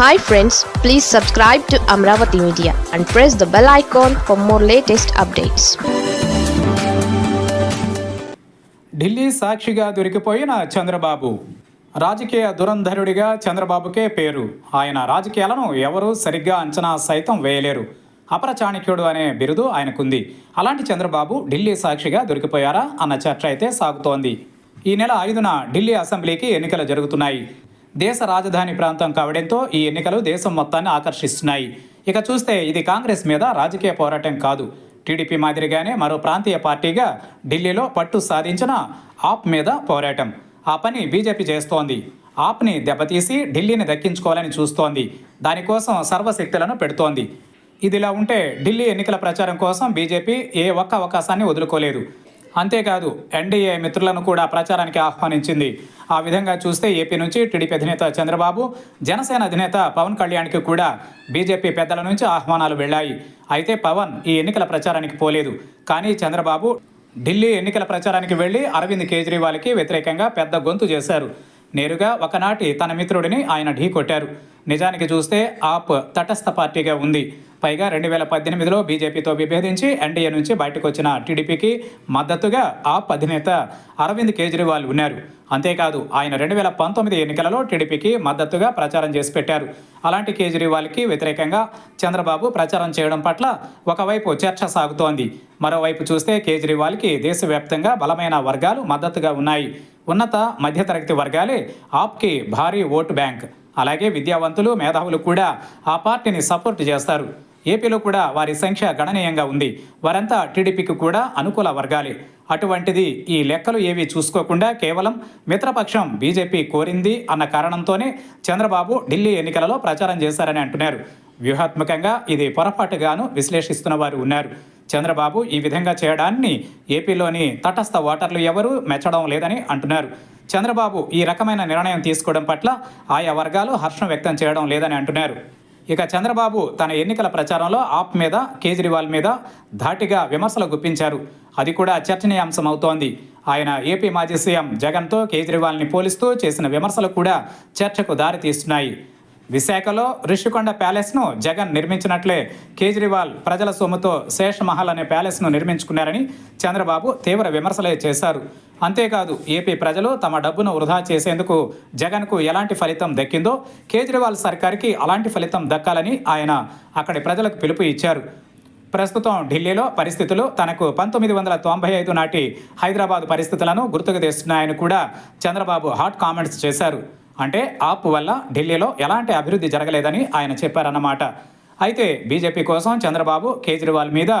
Hi friends please subscribe to Amaravati media and press the bell icon for more latest updates Delhi సాక్షిగా దొరికిపోయిన చంద్రబాబు. రాజకీయ దురంధరుడిగా చంద్రబాబుకే పేరు. ఆయన రాజకీయాలను ఎవరూ సరిగ్గా అంచనా సైతం వేయలేరు. అపర చాణక్యుడు అనే బిరుదు ఆయనకుంది. అలాంటి చంద్రబాబు ఢిల్లీ సాక్షిగా దొరికిపోయారా అన్న చర్చ అయితే సాగుతోంది. ఈ నెల ఐదున ఢిల్లీ అసెంబ్లీకి ఎన్నికలు జరుగుతున్నాయి. దేశ రాజధాని ప్రాంతం కావడంతో ఈ ఎన్నికలు దేశం మొత్తాన్ని ఆకర్షిస్తున్నాయి. ఇక చూస్తే ఇది కాంగ్రెస్ మీద రాజకీయ పోరాటం కాదు. టీడీపీ మాదిరిగానే మరో ప్రాంతీయ పార్టీగా ఢిల్లీలో పట్టు సాధించిన ఆప్ మీద పోరాటం. ఆ పని బీజేపీ చేస్తోంది. ఆప్ని దెబ్బతీసి ఢిల్లీని దక్కించుకోవాలని చూస్తోంది. దానికోసం సర్వశక్తులను పెడుతోంది. ఇదిలా ఉంటే ఢిల్లీ ఎన్నికల ప్రచారం కోసం బీజేపీ ఏ ఒక్క అవకాశాన్ని వదులుకోలేదు. అంతేకాదు ఎన్డీఏ మిత్రులను కూడా ప్రచారానికి ఆహ్వానించింది. ఆ విధంగా చూస్తే ఏపీ నుంచి టీడీపీ అధినేత చంద్రబాబు జనసేన అధినేత పవన్ కళ్యాణ్కి కూడా బీజేపీ పెద్దల నుంచి ఆహ్వానాలు వెళ్ళాయి. అయితే పవన్ ఈ ఎన్నికల ప్రచారానికి పోలేదు. కానీ చంద్రబాబు ఢిల్లీ ఎన్నికల ప్రచారానికి వెళ్ళి అరవింద్ కేజ్రీవాల్కి వ్యతిరేకంగా పెద్ద గొంతు చేశారు. నేరుగా ఒకనాటి తన మిత్రుడిని ఆయన ఢీకొట్టారు నిజానికి చూస్తే ఆప్ తటస్థ పార్టీగా ఉంది. పైగా రెండు వేల పద్దెనిమిదిలో బీజేపీతో విభేదించి ఎన్డీఏ నుంచి బయటకు వచ్చిన టీడీపీకి మద్దతుగా ఆప్ అధినేత అరవింద్ కేజ్రీవాల్ ఉన్నారు. అంతేకాదు ఆయన రెండు వేల పంతొమ్మిది ఎన్నికలలో టీడీపీకి మద్దతుగా ప్రచారం చేసి పెట్టారు. అలాంటి కేజ్రీవాల్కి వ్యతిరేకంగా చంద్రబాబు ప్రచారం చేయడం పట్ల ఒకవైపు చర్చ సాగుతోంది. మరోవైపు చూస్తే కేజ్రీవాల్కి దేశవ్యాప్తంగా బలమైన వర్గాలు మద్దతుగా ఉన్నాయి. ఉన్నత మధ్యతరగతి వర్గాలే ఆప్కి భారీ ఓటు బ్యాంక్. అలాగే విద్యావంతులు మేధావులు కూడా ఆ పార్టీని సపోర్ట్ చేస్తారు. ఏపీలో కూడా వారి సంఖ్య గణనీయంగా ఉంది. వారంతా టీడీపీకి కూడా అనుకూల వర్గాలే. అటువంటిది ఈ లెక్కలు ఏవి చూసుకోకుండా కేవలం మిత్రపక్షం బీజేపీ కోరింది అన్న కారణంతోనే చంద్రబాబు ఢిల్లీ ఎన్నికలలో ప్రచారం చేశారని అంటున్నారు. వ్యూహాత్మకంగా ఇది పొరపాటుగాను విశ్లేషిస్తున్న వారు ఉన్నారు. చంద్రబాబు ఈ విధంగా చేయడాన్ని ఏపీలోని తటస్థ ఓటర్లు ఎవరూ మెచ్చడం లేదని అంటున్నారు. చంద్రబాబు ఈ రకమైన నిర్ణయం తీసుకోవడం పట్ల ఆయా వర్గాలు హర్షం వ్యక్తం చేయడం లేదని అంటున్నారు. ఇక చంద్రబాబు తన ఎన్నికల ప్రచారంలో ఆప్ మీద కేజ్రీవాల్ మీద ధాటిగా విమర్శలు గుప్పించారు. అది కూడా చర్చనీయాంశం అవుతోంది ఆయన ఏపీ మాజీ సీఎం జగన్తో కేజ్రీవాల్ని పోలిస్తూ చేసిన విమర్శలు కూడా చర్చకు దారితీస్తున్నాయి. విశాఖలో రిషికొండ ప్యాలెస్ను జగన్ నిర్మించినట్లే కేజ్రీవాల్ ప్రజల సొమ్ముతో శేషమహల్ అనే ప్యాలెస్ను నిర్మించుకున్నారని చంద్రబాబు తీవ్ర విమర్శలే చేశారు. అంతేకాదు ఏపీ ప్రజలు తమ డబ్బును వృధా చేసేందుకు జగన్కు ఎలాంటి ఫలితం దక్కిందో కేజ్రీవాల్ సర్కార్కి అలాంటి ఫలితం దక్కాలని ఆయన అక్కడి ప్రజలకు పిలుపు ఇచ్చారు. ప్రస్తుతం ఢిల్లీలో పరిస్థితులు తనకు పంతొమ్మిది వందల తొంభై ఐదు నాటి హైదరాబాద్ పరిస్థితులను గుర్తుకు తెస్తున్నాయని కూడా చంద్రబాబు హాట్ కామెంట్స్ చేశారు. అంటే ఆప్ వల్ల ఢిల్లీలో ఎలాంటి అభివృద్ధి జరగలేదని ఆయన చెప్పారన్నమాట. అయితే బీజేపీ కోసం చంద్రబాబు కేజ్రీవాల్ మీద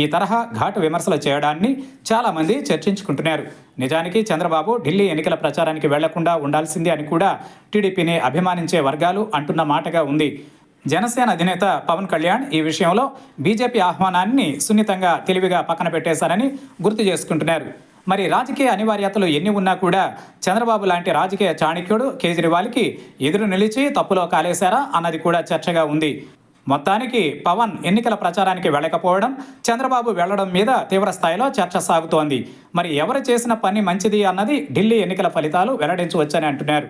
ఈ తరహా ఘాటు విమర్శలు చేయడాన్ని చాలామంది చర్చించుకుంటున్నారు. నిజానికి చంద్రబాబు ఢిల్లీ ఎన్నికల ప్రచారానికి వెళ్ళకుండా ఉండాల్సిందే అని కూడా టీడీపీని అభిమానించే వర్గాలు అంటున్న మాటగా ఉంది. జనసేన అధినేత పవన్ కళ్యాణ్ ఈ విషయంలో బీజేపీ ఆహ్వానాన్ని సున్నితంగా తెలివిగా పక్కన పెట్టేశారని గుర్తు చేసుకుంటున్నారు. మరి రాజకీయ అనివార్యతలు ఎన్ని ఉన్నా కూడా చంద్రబాబు లాంటి రాజకీయ చాణక్యుడు కేజ్రీవాల్కి ఎదురు నిలిచి తప్పులో కాలేశారా అన్నది కూడా చర్చగా ఉంది. మొత్తానికి పవన్ ఎన్నికల ప్రచారానికి వెళ్ళకపోవడం చంద్రబాబు వెళ్ళడం మీద తీవ్ర స్థాయిలో చర్చ సాగుతోంది. మరి ఎవరు చేసిన పని మంచిది అన్నది ఢిల్లీ ఎన్నికల ఫలితాలు వెల్లడించవచ్చని అంటున్నారు.